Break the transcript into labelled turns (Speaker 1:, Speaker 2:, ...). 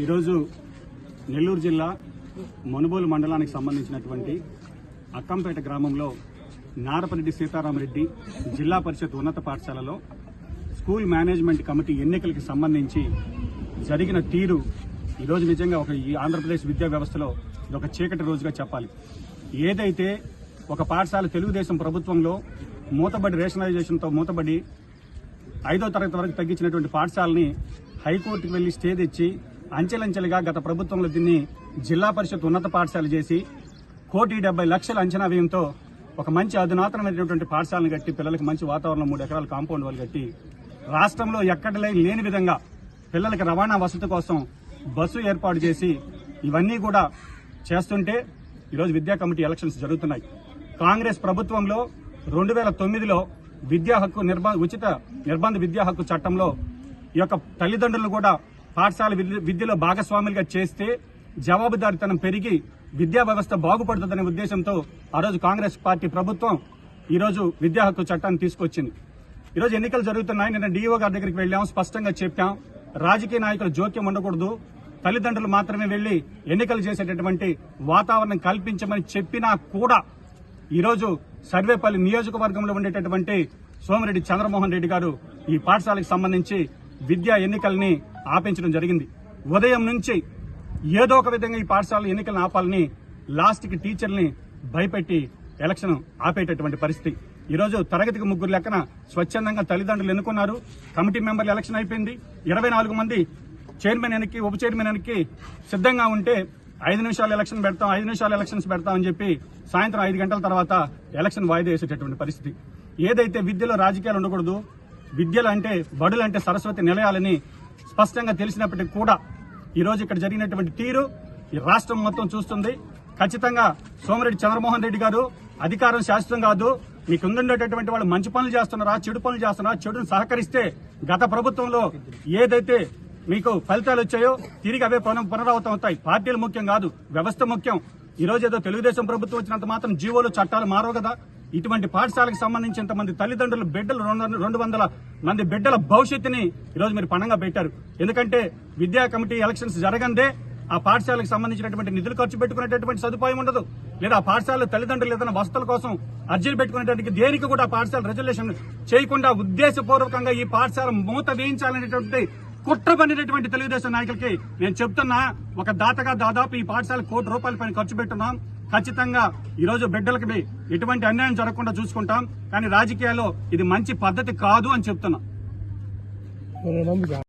Speaker 1: ఈరోజు నెల్లూరు జిల్లా మనుబోలు మండలానికి సంబంధించినటువంటి అక్కంపేట గ్రామంలో నారపరెడ్డి సీతారామరెడ్డి జిల్లా పరిషత్ ఉన్నత పాఠశాలలో స్కూల్ మేనేజ్మెంట్ కమిటీ ఎన్నికలకు సంబంధించి జరిగిన తీరు ఈరోజు నిజంగా ఒక ఈ ఆంధ్రప్రదేశ్ విద్యా వ్యవస్థలో ఇది ఒక చీకటి రోజుగా చెప్పాలి. ఏదైతే ఒక పాఠశాల తెలుగుదేశం ప్రభుత్వంలో మూతబడి రేషనలైజేషన్తో మూతబడి ఐదో తరగతి వరకు తగ్గించినటువంటి పాఠశాలని హైకోర్టుకు వెళ్ళి స్టే తెచ్చి అంచెలంచెలుగా గత ప్రభుత్వంలో దీన్ని జిల్లా పరిషత్ ఉన్నత పాఠశాల చేసి కోటి డెబ్బై లక్షల అంచనా వ్యయంతో ఒక మంచి అధునాతనమైనటువంటి పాఠశాలను కట్టి పిల్లలకు మంచి వాతావరణం మూడు ఎకరాల కాంపౌండ్ వాళ్ళు కట్టి రాష్ట్రంలో ఎక్కడ లేని విధంగా పిల్లలకి రవాణా వసతి కోసం బస్సు ఏర్పాటు చేసి ఇవన్నీ కూడా చేస్తుంటే ఈరోజు విద్యా కమిటీ ఎలక్షన్స్ జరుగుతున్నాయి. కాంగ్రెస్ ప్రభుత్వంలో రెండు వేల తొమ్మిదిలో విద్యా హక్కు నిర్బంధ ఉచిత నిర్బంధ విద్యా హక్కు చట్టంలో ఈ యొక్క తల్లిదండ్రులు కూడా పాఠశాల విద్య- విద్యలో భాగస్వాములుగా చేస్తే జవాబుదారితనం పెరిగి విద్యా వ్యవస్థ బాగుపడుతుందనే ఉద్దేశంతో ఆ రోజు కాంగ్రెస్ పార్టీ ప్రభుత్వం ఈరోజు విద్యా హక్కు చట్టాన్ని తీసుకొచ్చింది. ఈరోజు ఎన్నికలు జరుగుతున్నాయి. నిన్న డిఓ గారి దగ్గరికి వెళ్ళాం. స్పష్టంగా చెప్పాం. రాజకీయ నాయకుల జోక్యం ఉండకూడదు. తల్లిదండ్రులు మాత్రమే వెళ్ళి ఎన్నికలు చేసేటటువంటి వాతావరణం కల్పించమని చెప్పినా కూడా ఈరోజు సర్వేపల్లి నియోజకవర్గంలో ఉండేటటువంటి సోమిరెడ్డి చంద్రమోహన్ రెడ్డి గారు ఈ పాఠశాలకు సంబంధించి విద్యా ఎన్నికల్ని ఆపించడం జరిగింది. ఉదయం నుంచి ఏదో ఒక విధంగా ఈ పాఠశాల ఎన్నికలను ఆపాలని లాస్ట్కి టీచర్ని భయపెట్టి ఎలక్షన్ ఆపేటటువంటి పరిస్థితి. ఈరోజు తరగతికి ముగ్గురు లెక్కన స్వచ్ఛందంగా తల్లిదండ్రులు ఎన్నుకున్నారు. కమిటీ మెంబర్లు ఎలక్షన్ అయిపోయింది. ఇరవై నాలుగు మంది చైర్మన్ ఎన్నికి ఉప చైర్మన్ ఎన్నికి సిద్ధంగా ఉంటే ఐదు నిమిషాలు ఎలక్షన్ పెడతాం ఐదు నిమిషాలు ఎలక్షన్స్ పెడతాం అని చెప్పి సాయంత్రం ఐదు గంటల తర్వాత ఎలక్షన్ వాయిదా వేసేటటువంటి పరిస్థితి. ఏదైతే విద్యలో రాజకీయాలు ఉండకూడదు విద్యలు అంటే బడులు అంటే సరస్వతి నిలయాలని స్పష్టంగా తెలిసినప్పటికీ కూడా ఈ రోజు ఇక్కడ జరిగినటువంటి తీరు ఈ రాష్ట్రం మొత్తం చూస్తుంది. ఖచ్చితంగా సోమిరెడ్డి చంద్రమోహన్ రెడ్డి గారు అధికారం శాశ్వతం కాదు. మీకు ఉండేటటువంటి వాళ్ళు మంచి పనులు చేస్తున్నారా చెడు పనులు చేస్తున్నారా చెడును సహకరిస్తే గత ప్రభుత్వంలో ఏదైతే మీకు ఫలితాలు వచ్చాయో తిరిగి అవే పునః పునరావృతం అవుతాయి. పార్టీలు ముఖ్యం కాదు వ్యవస్థ ముఖ్యం. ఈ రోజు ఏదో తెలుగుదేశం ప్రభుత్వం వచ్చినంత మాత్రం జీవోలు చట్టాలు మారవు కదా. ఇటువంటి పాఠశాలకు సంబంధించినంత మంది తల్లిదండ్రులు బిడ్డలు రెండు రెండు వందల మంది బిడ్డల భవిష్యత్తుని ఈరోజు మీరు పణంగా పెట్టారు. ఎందుకంటే విద్యా కమిటీ ఎలక్షన్స్ జరగందే ఆ పాఠశాలకు సంబంధించినటువంటి నిధులు ఖర్చు పెట్టుకునేటటువంటి సదుపాయం ఉండదు. లేదా ఆ పాఠశాల తల్లిదండ్రులు ఏదైనా వసతుల కోసం అర్జీలు పెట్టుకునేటానికి దేనికి కూడా ఆ పాఠశాల రిజర్వేషన్ చేయకుండా ఉద్దేశపూర్వకంగా ఈ పాఠశాల మూత వేయించాలనేటువంటి కుట్ర పనినటువంటి తెలుగుదేశం నాయకులకి నేను చెప్తున్నా ఒక దాతగా దాదాపు ఈ పాఠశాల కోటి రూపాయల పైన ఖర్చు పెట్టున్నాం. ఖచ్చితంగా ఈ రోజు బిడ్డలకి ఎటువంటి అన్యాయం జరగకుండా చూసుకుంటాం. కానీ రాజకీయాల్లో ఇది మంచి పద్ధతి కాదు అని చెప్తున్నా.